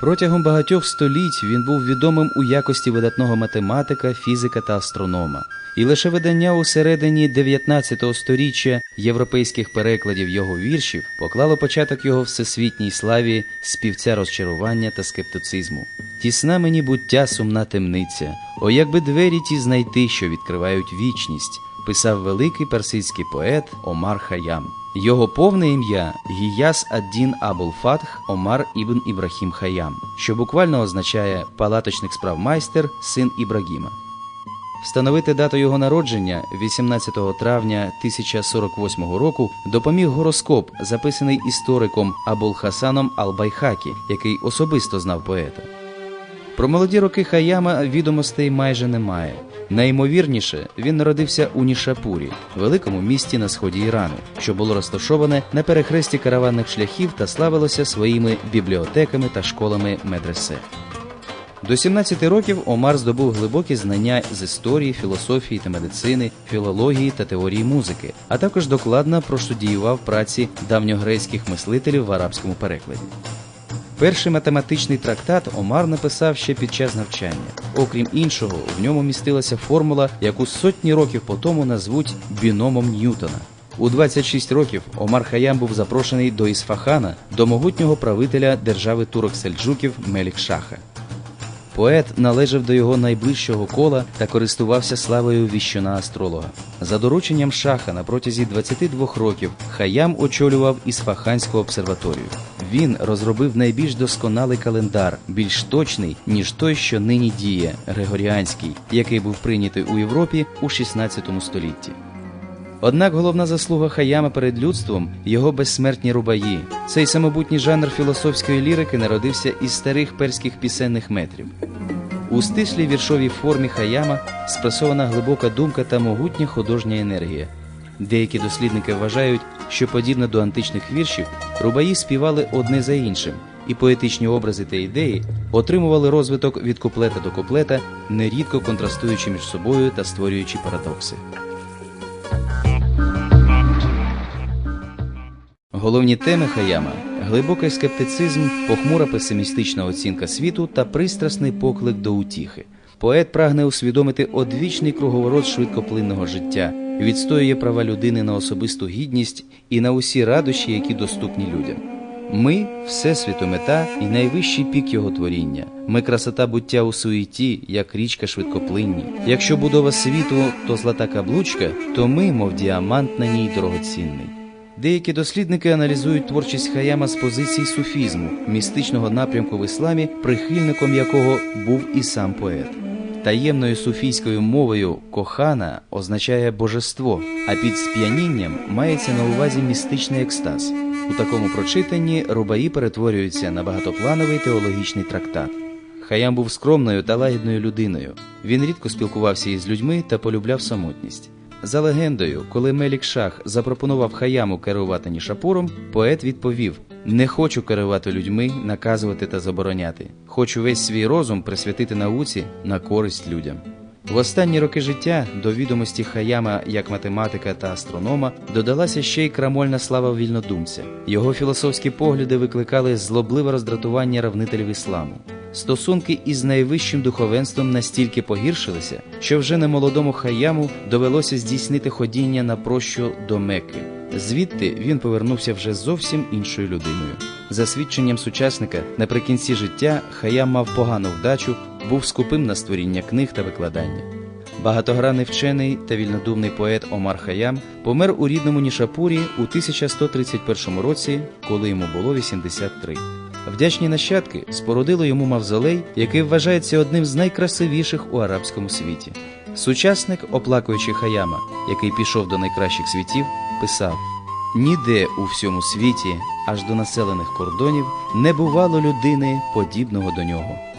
Протягом багатьох століть він був відомим у якості видатного математика, фізика та астронома. І лише видання у середині 19 століття європейських перекладів його віршів поклало початок його всесвітній славі співця розчарування та скептицизму. Тісна мені буття сумна темниця, о якби двері ті знайти, що відкривають вічність, писав великий персидський поет Омар Хаям. Його повне ім'я Гіяс Аддін Абул Фатх Омар Ібн Ібрахім Хаям, що буквально означає палаточник справмайстер, син Ібрагіма. Встановити дату його народження 18 травня 1048 року допоміг гороскоп, записаний істориком Абул Хасаном Ал-Байхакі, який особисто знав поета. Про молоді роки Хаяма відомостей майже немає. Найімовірніше, він народився у Нішапурі, великому місті на сході Ірану, що було розташоване на перехресті караванних шляхів та славилося своїми бібліотеками та школами медресе. До 17 років Омар здобув глибокі знання з історії, філософії та медицини, філології та теорії музики, а також докладно проштудіював праці давньогрецьких мислителів в арабському перекладі. Перший математичний трактат Омар написав ще під час навчання. Окрім іншого, в ньому містилася формула, яку сотні років по тому назвуть біномом Ньютона. У 26 років Омар Хаям був запрошений до Ісфахана, до могутнього правителя держави турок-сельджуків Мелік-Шаха. Поет належав до його найближчого кола та користувався славою віщуна астролога. За дорученням шаха на протязі 22 років Хаям очолював Ісфаханську обсерваторію. Він розробив найбільш досконалий календар, більш точний, ніж той, що нині діє, Григоріанський, який був прийнятий у Європі у 16 столітті. Однак головна заслуга Хаяма перед людством його безсмертні рубаї. Цей самобутній жанр філософської лірики народився із старих перських пісенних метрів. У стислій віршовій формі Хаяма спресована глибока думка та могутня художня енергія. Деякі дослідники вважають, що подібно до античних віршів, рубаї співали одне за іншим, і поетичні образи та ідеї отримували розвиток від куплета до куплета, нерідко контрастуючи між собою та створюючи парадокси. Головні теми Хаяма глибокий скептицизм, похмура песимістична оцінка світу та пристрасний поклик до утіхи. Поет прагне усвідомити одвічний круговорот швидкоплинного життя, відстоює права людини на особисту гідність і на усі радощі, які доступні людям. Ми всесвіту мета і найвищий пік його творіння. Ми красота буття у суеті, як річка швидкоплинні. Якщо будова світу то злата каблучка, то ми, мов діамант на ній дорогоцінний. Деякі дослідники аналізують творчість Хаяма з позиції суфізму, містичного напрямку в ісламі, прихильником якого був і сам поет. Таємною суфійською мовою кохана означає божество, а під сп'янінням мається на увазі містичний екстаз. У такому прочитанні рубаї перетворюються на багатоплановий теологічний трактат. Хаям був скромною та лагідною людиною. Він рідко спілкувався із людьми та полюбляв самотність. За легендою, коли Мелік Шах запропонував Хаяму керувати Нішапуром, поет відповів: Не хочу керувати людьми, наказувати та забороняти. Хочу весь свій розум присвятити науці на користь людям. В останні роки життя до відомості Хаяма як математика та астронома додалася ще й крамольна слава вільнодумця. Його філософські погляди викликали злобливе роздратування равнителів ісламу. Стосунки із найвищим духовенством настільки погіршилися, що вже немолодому Хаяму довелося здійснити ходіння на прощу до Мекки. Звідти він повернувся вже зовсім іншою людиною. За свідченням сучасника, наприкінці життя Хаям мав погану вдачу, був скупим на створіння книг та викладання. Багатогранний вчений та вільнодумний поет Омар Хаям помер у рідному Нішапурі у 1131 році, коли йому було 83. Вдячні нащадки спорудили йому мавзолей, який вважається одним з найкрасивіших у арабському світі. Сучасник, оплакуючи Хаяма, який пішов до найкращих світів, писав: Ніде у всьому світі, аж до населених кордонів, не бувало людини, подібного до нього.